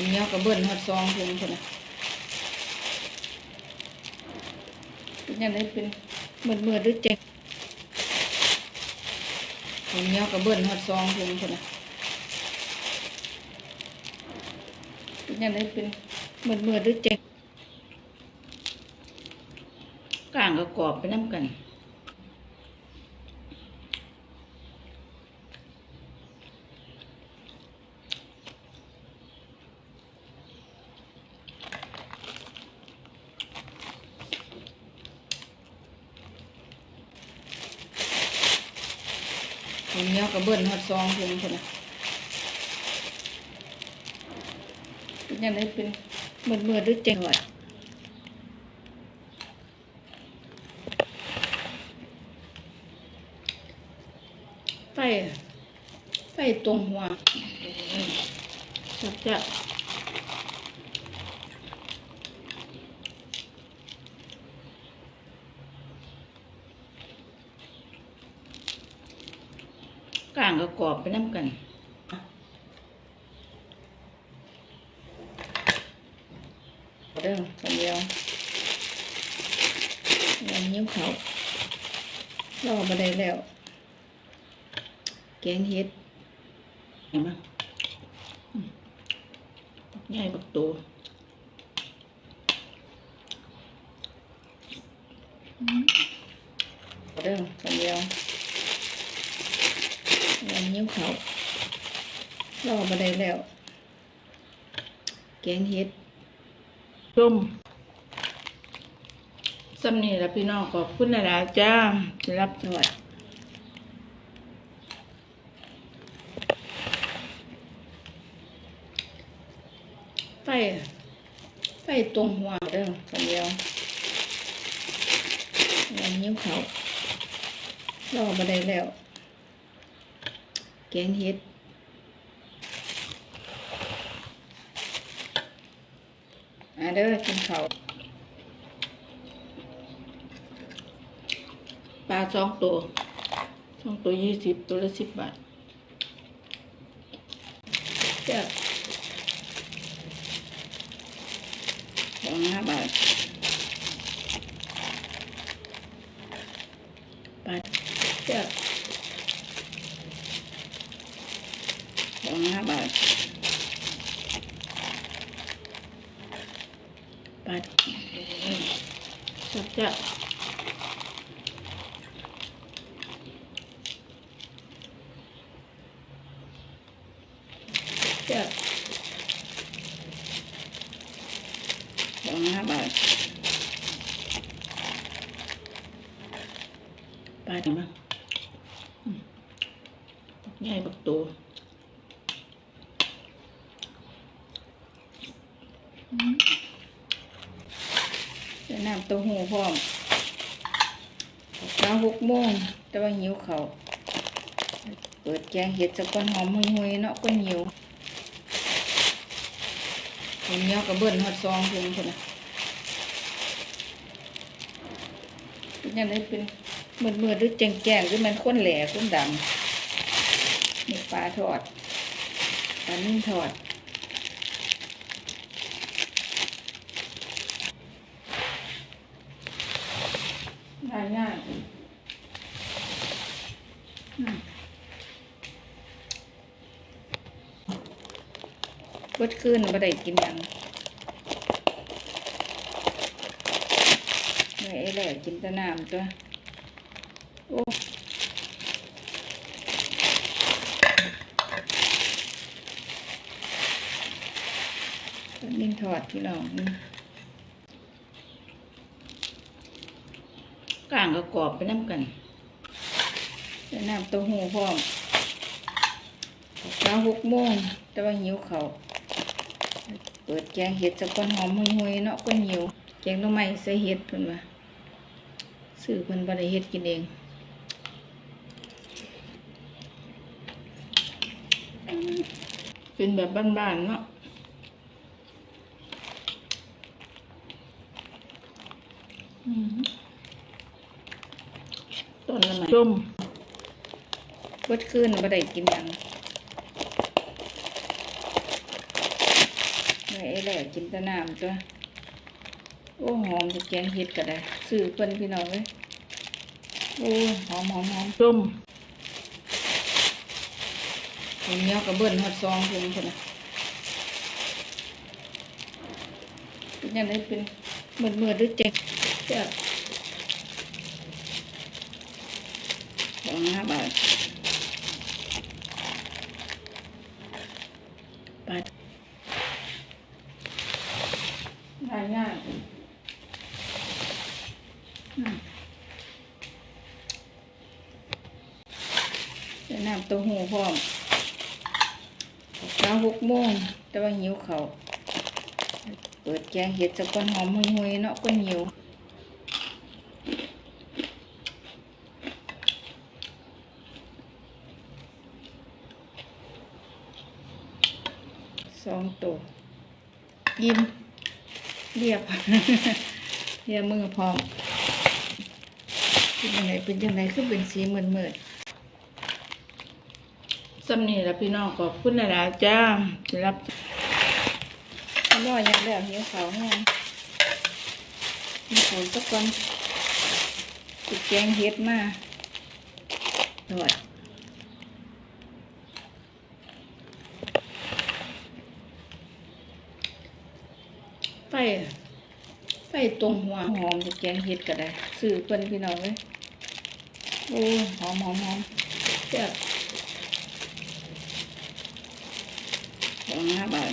คนเนี้ยกับเบิ้ลฮอดซองเพิ่นคนน่ะเป็นยังไงเป็นมืดมืดๆหรือเจ๊งคนเนี้ยกับเบิ้ลฮอดซองเพิ่นคนน่ะเป็นยังไงเป็นมืดมืดๆหรือเจ๊งกลางกับกรอบไปน้ำกัน คนเนี้ยกระเบิ้ลฮอดซองเพิ่นคนน่ะเป็นยังไงเป็นมืดมืดๆหรือเจ๋งเลยไฟไฟตรงหัวจับจะางกับกรอบไปน้ำกันเด้อคนเดียวยังยิ้มเขารอมาได้แล้ว แกงเห็ดเห็นไหมอืมบักใหญ่บักโตเด้อคนเดียว ยังยิ้มเขารอมาได้แล้ว แกงเห็ดชมสำนีและพี่น้องขอบคุณนะลายๆจ้าที่รับสวัสดีไฟไฟตรงหัวเด้อคนเดียวยังยิ้มเขารอมาได้แล้ว แกงเห็ดอ่าเด้อกินข้าปลาสองตัวสองตัวยี่สิบตัวละสิบบาทเจ้าสองห้าบาทปลาเจ้า องห้าบาทปัดสับจะจะสองห้าบาทปัดมาอืมบักใหญ่บักโตอื มใส่น้ำเต้าหู้พร้อมเช้าหกโมงแต่ว่าหิวเขาเปิดแกงเห็ดสักก้อนหอมหุยๆเนาะก้นหิวคนเหนี้ยกับเบิ้ลฮอดซองเพิ่นคนนะเป็นยังไงเป็นเมืดมืดๆหรือแจงแจงหรือมันข้นแหล่ข้นดำนี่ปลาทอดปลานิ่มทอด ง่ายง่ายอืม เบิดคืนบ่ได้กินยังแม่ไอ้แหล่กินต่น้ำตัว โอ้ปลานิ่มทอดพี่น้องกลางก็กรอบไปน้ำกันใส่น้ำเต้าหู้พร้อมเช้าหกโมงแต่ว่าหิวเขาว เปิดแกงเห็ดสักก้อนหอมหุยๆเนาะก้นหิวแกงหน่อไม้ใส่เห็ดเพิ่นว่าซื้อเพิ่นบ่ได้เฮ็ดกินเองเป็นแบบบ้านๆเนาะอืมต้นละไม้ส้มเบิดคืนบ่ได้กินหยัง ไอ้แหล่กินตะน้ำตัว โอ้หอมจะแกงเห็ดก็ได้ซื้อเพิ่นพี่น้องเลยโอ้หอมหอมหอมส้มข้าวเนียกับเบิ้นฮอดซองเพิ่นคนน่ะเป็นยังไงเป็นเหมือนเมื่อหรือเจ๊งเจ้าสองห้าบาทไปง่ายง่ายอืมใส่ น้ำเต้าหู้พร้อมเช้าหกโมงแต่ว่าหิวเขา เปิดแกงเห็ดสักก้อนหอมหุยๆเนาะก้นหิวสองตัวยิ้มเรียบเรียบมือพร้อมเป็นยังไงเป็นยังไงคือเป็นสีเหมือนเมืด สำนีแล้วพี่น้องขอบคุณหลายๆจ้าสำหรับอร่อยอย่างแล้วหิวเขาวแห้งมีขาวสักคนติดแกงเฮ็ดมาอร่อยไฟไฟตรงหัวหอมจะแกงเห็ดก็ได้ซื้อเพิ่นพี่น้องเลยโอ้หอมหอมหอมเจ้า สองห้าบาท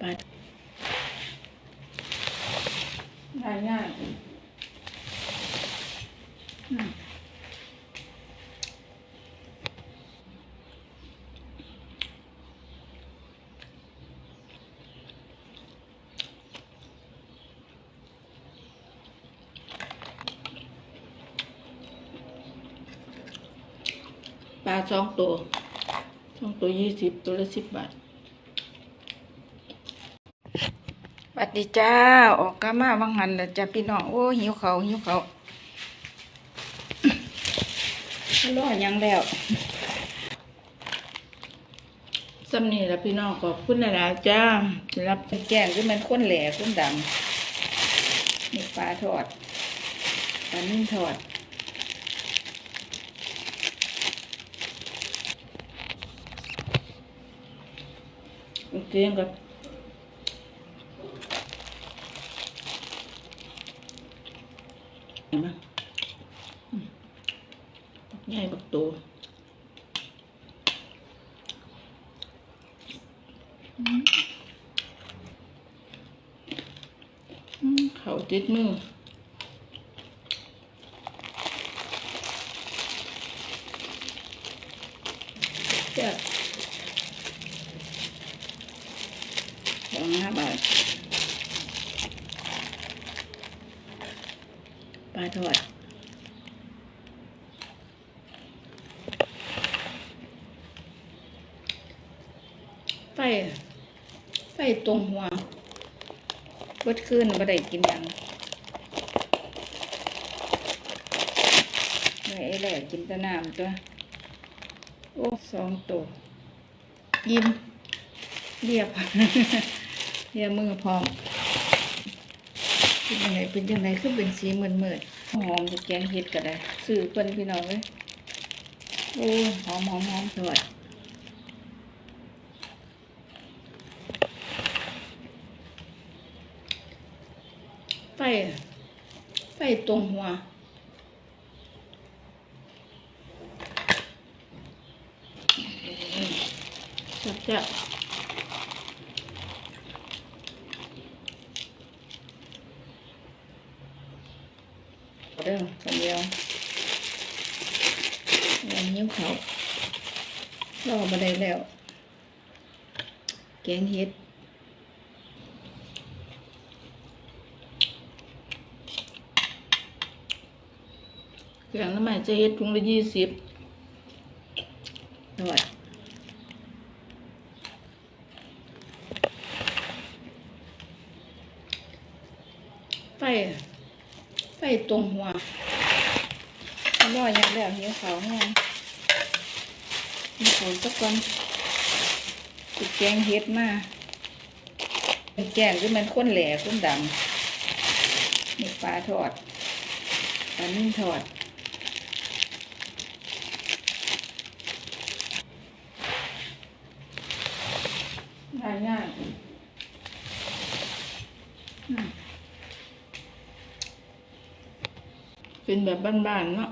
บาทง่ายง่าย ปลาสองตัวสองตัวยี่สิบตัวละสิบบาทบัดดีจ้า ออกกามาวังหันแล้วจ้าพี่น้อง โอ้หิวเขาหิวเขาวรอหยังแล้วสำนีแล้วพี่น้องขอบคุณหลายๆจ้าสำหรับแกงที่มันข้นแหล่ข้นดำมีปลาทอดปลานิ่มทอด เตียงกับเห็นไหมใหญ่บักโตอืมอืมเขาติดมือเจ้า สองห้าบาทปลาทอดไฟไฟตรงหัวเบิดขึ้นบ่ได้กินยังไว้ไอ้แหล่กินต่น้ำตัว โอ้สองตัวยิ้มเรียบ เรียมือพร้อมเป็นยังไงเป็นยังไงคือเป็นสีเหมือนเหมืดหอมจะแกงเห็ดก็ได้ซื้อเพิ่นพี่น้องเลยโอ้หอมหอมหอมสวยไฟไฟตรงหัวจับจับ ด้อคนเดียววันนี้เขารอมาได้แล้ว แกงเห็ดแกงน้ำมันจะเฮ็ดถุงละยี่สิบด้วย ไฟ ไฟตรง หัวร่อยอย่างแล้วหิวเขาวแห้งมีผลสักก่อนติดแกงเฮ็ดมาเป็นแกงคือมันข้นแหล่ข้นดำมีปลาทอดปลานิ่มทอดง่ายง่ายอืม เป็นแบบบ้านๆเนาะ